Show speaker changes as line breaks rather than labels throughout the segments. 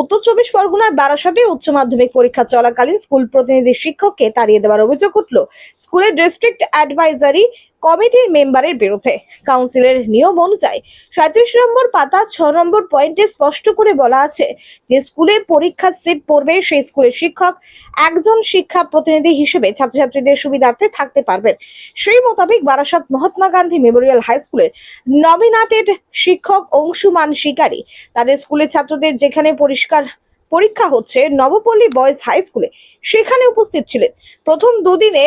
উত্তর চব্বিশ পরগনার বারাসাতে উচ্চ মাধ্যমিক পরীক্ষা চলাকালীন স্কুল প্রতিনিধি শিক্ষককে তাড়িয়ে দেওয়ার অভিযোগ উঠল। স্কুলের ডিস্ট্রিক্ট অ্যাডভাইজারি কমিটির মেম্বারের বিরুদ্ধে। কাউন্সিলের নিয়ম অনুযায়ী সাঁত্রিশ নম্বর পাতা, ছ নম্বর পয়েন্টে স্পষ্ট করে বলা আছে যে স্কুলে পরীক্ষার সিট পড়বে সেই স্কুলের শিক্ষক একজন শিক্ষা প্রতিনিধি হিসেবে ছাত্রছাত্রীদের সুবিধার্থে থাকতে পারবেন। সেই মোতাবেক বারাসাত মহাত্মা গান্ধী মেমোরিয়াল হাই স্কুলের নমিনেটেড শিক্ষক অংশুমান শিকারী তাদের স্কুলের ছাত্রদের যেখানে পরিষ্কার পরীক্ষা হচ্ছে, নবপল্লী বয়েজ হাই স্কুলে সেখানে উপস্থিত ছিলেন। প্রথম দুদিনে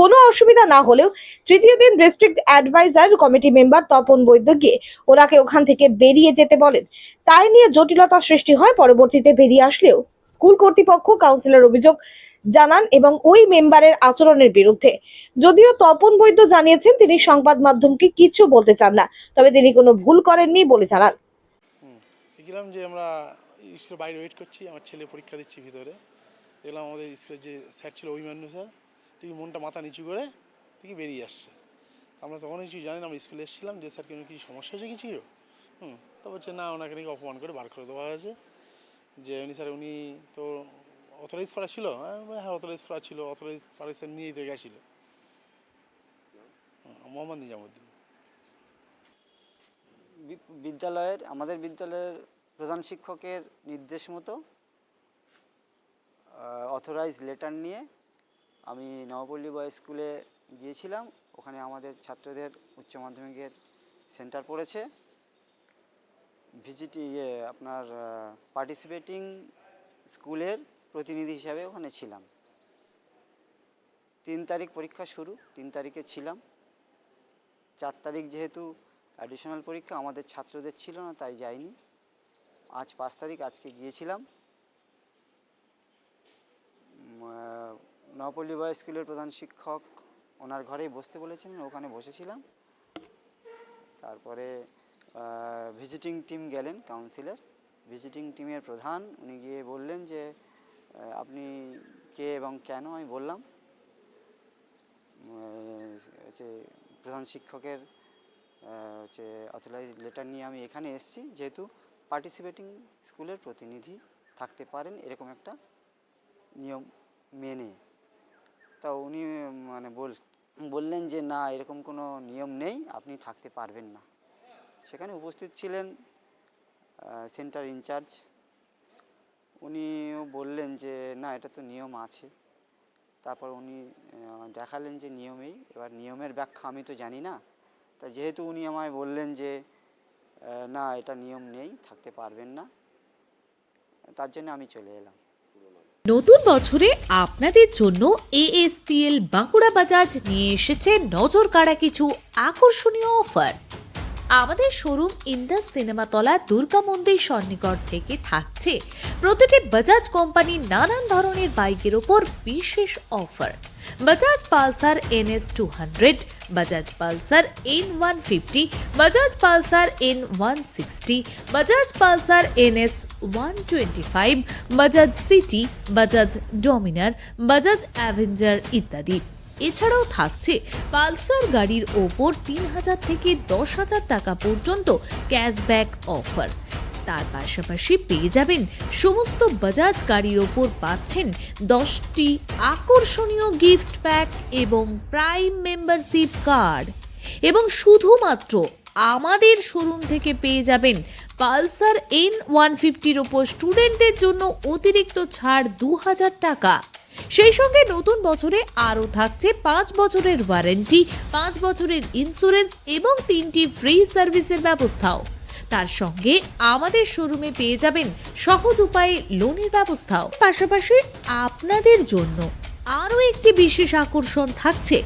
কোনো অসুবিধা না হলেও তৃতীয় দিন district adviser committee member Tapan Baidya গিয়ে ওনাকে ওখান থেকে বেরিয়ে যেতে বলেন। তাই নিয়ে জটিলতা সৃষ্টি হয়, পরবর্তীতে বেরিয়ে আসলেও স্কুল কর্তৃপক্ষ কাউন্সিলর অভিযোগ জানান এবং ওই মেম্বারের আচরণের বিরুদ্ধে। যদিও তপন বৈদ্য জানিয়েছেন, তিনি সংবাদ মাধ্যমকে কিছু বলতে চান না, তবে তিনি কোনো ভুল করেননি বলে জানান।
দেখলাম যে আমরা স্কুলের বাইরে ওয়েট করছি, আমার ছেলে পরীক্ষা দিচ্ছি ভিতরে। দেখলাম আমাদের স্কুলের যে স্যার ছিল, অভিমান্যু স্যার ঠিক মনটা মাথা নিচু করে ঠিক বেরিয়ে আসছে। আমরা তখন কিছু জানি না, আমরা স্কুলে এসেছিলাম, যে স্যার কোনো কিছু সমস্যা হয়েছে, কিছু হুম, তো বলছে, না, ওনাকে নাকি অপমান করে বার করে দেওয়া হয়েছে। যে উনি, স্যার, উনি তো অথরাইজ করা ছিল? হ্যাঁ অথরাইজ করা ছিল অথরাইজ পারমিশন নিয়েই তো গেছিল। মোহাম্মদ নিজামুদ্দিন।
বিদ্যালয়ের, আমাদের বিদ্যালয়ের প্রধান শিক্ষকের নির্দেশ মতো অথরাইজ লেটার নিয়ে আমি নবপল্লী বয়েজ স্কুলে গিয়েছিলাম। ওখানে আমাদের ছাত্রদের উচ্চ মাধ্যমিকের সেন্টার পড়েছে। ভিজিট ইয়ে আপনার পার্টিসিপেটিং স্কুলের প্রতিনিধি হিসাবে ওখানে ছিলাম। তিন তারিখ পরীক্ষা শুরু, তিন তারিখে ছিলাম। চার তারিখ যেহেতু অ্যাডিশনাল পরীক্ষা, আমাদের ছাত্রদের ছিল না, তাই যাইনি। আজ পাঁচ তারিখ আজকে গিয়েছিলাম। নবপল্লী বয় স্কুলের প্রধান শিক্ষক, ওনার ঘরেই বসতে বলেছিলেন, ওখানে বসেছিলাম। তারপরে ভিজিটিং টিম গেলেন কাউন্সিলর ভিজিটিং টিমের প্রধান, উনি গিয়ে বললেন যে আপনি কে এবং কেন? আমি বললাম। হচ্ছে প্রধান শিক্ষকের হচ্ছে অথরাইজ লেটার নিয়ে আমি এখানে এসেছি, যেহেতু পার্টিসিপেটিং স্কুলের প্রতিনিধি থাকতে পারেন, এরকম একটা নিয়ম মেনে। তা উনি মানে বল, বললেন যে না, এরকম কোনো নিয়ম নেই, আপনি থাকতে পারবেন না। সেখানে উপস্থিত ছিলেন সেন্টার ইনচার্জ। উনিও বললেন যে, না, এটা তো নিয়ম আছে। তারপর উনি দেখালেন যে নিয়মেই। এবার নিয়মের ব্যাখ্যা আমি তো জানি না। তা যেহেতু উনি আমায় বললেন যে না, এটা নিয়ম নেই, থাকতে পারবেন না, তার জন্য আমি চলে এলাম।
নতুন বছরে আপনাদের জন্য এএসপিএল বাঁকুড়া বাজাজ নিয়ে এসেছে নজর কাড়া কিছু আকর্ষণীয় অফার। আমাদের শোরুম ইন্দাস সিনেমাতলা দুর্গা মন্দির সন্নিকট থেকে থাকছে প্রতিটি বাজাজ কোম্পানির নানান ধরনের বাইকের ওপর বিশেষ offer Bajaj Pulsar NS two hundred Bajaj Pulsar N one fifty Bajaj Pulsar N one sixty Bajaj Pulsar NS one twenty five Bajaj CT Bajaj Dominar Bajaj Avenger ইত্যাদি। এছাড়াও থাকছে পালসার গাড়ির ওপর তিন হাজার থেকে দশ হাজার টাকা পর্যন্ত ক্যাশব্যাক অফার। তার পাশাপাশি পেয়ে যাবেন সমস্ত বাজাজ গাড়ির ওপর পাচ্ছেন দশটি আকর্ষণীয় গিফট প্যাক এবং প্রাইম মেম্বারশিপ কার্ড। এবং শুধুমাত্র আমাদের শোরুম থেকে পেয়ে যাবেন পালসার এন ওয়ান ফিফটির ওপর স্টুডেন্টদের জন্য অতিরিক্ত ছাড় দু হাজার টাকা। সেই সঙ্গে নতুন বছরে আরও থাকছে পাঁচ বছরের ওয়ারেন্টি, পাঁচ বছরের ইন্স্যুরেন্স এবং তিনটি ফ্রি সার্ভিসের ব্যবস্থাও। তার সঙ্গে আমাদের শোরুমে পেয়ে যাবেন সহজ উপায়ে লোনের ব্যবস্থাও। পাশাপাশি আপনাদের জন্য আরও একটি বিশেষ আকর্ষণ থাকছে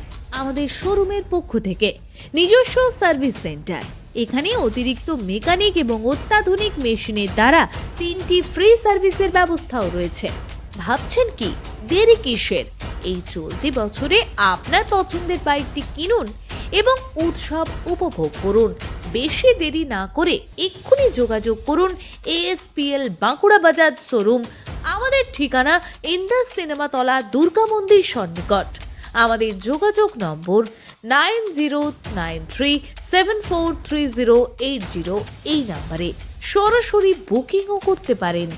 আমাদের শোরুমের পক্ষ থেকে, নিজস্ব সার্ভিস সেন্টার এখানে অতিরিক্ত মেকানিক এবং অত্যাধুনিক মেশিনের দ্বারা তিনটি ফ্রি সার্ভিসের ব্যবস্থাও রয়েছে। ভাবছেন কি? দেরি কিসের? এই চলতি বছরে আপনার পছন্দের বাইকটি কিনুন এবং উৎসব উপভোগ করুন। বেশি দেরি না করে এক্ষুনি যোগাযোগ করুন এএসপিএল বাঁকুড়া বাজার শোরুম, আমাদের ঠিকানা ইন্দাস সিনেমাতলা দুর্গা মন্দির সন্নিকট। আমাদের যোগাযোগ নম্বর nine zero nine three seven four three zero eight zero এই নাম্বারে। সরাসরি বুকিংও করতে পারেন।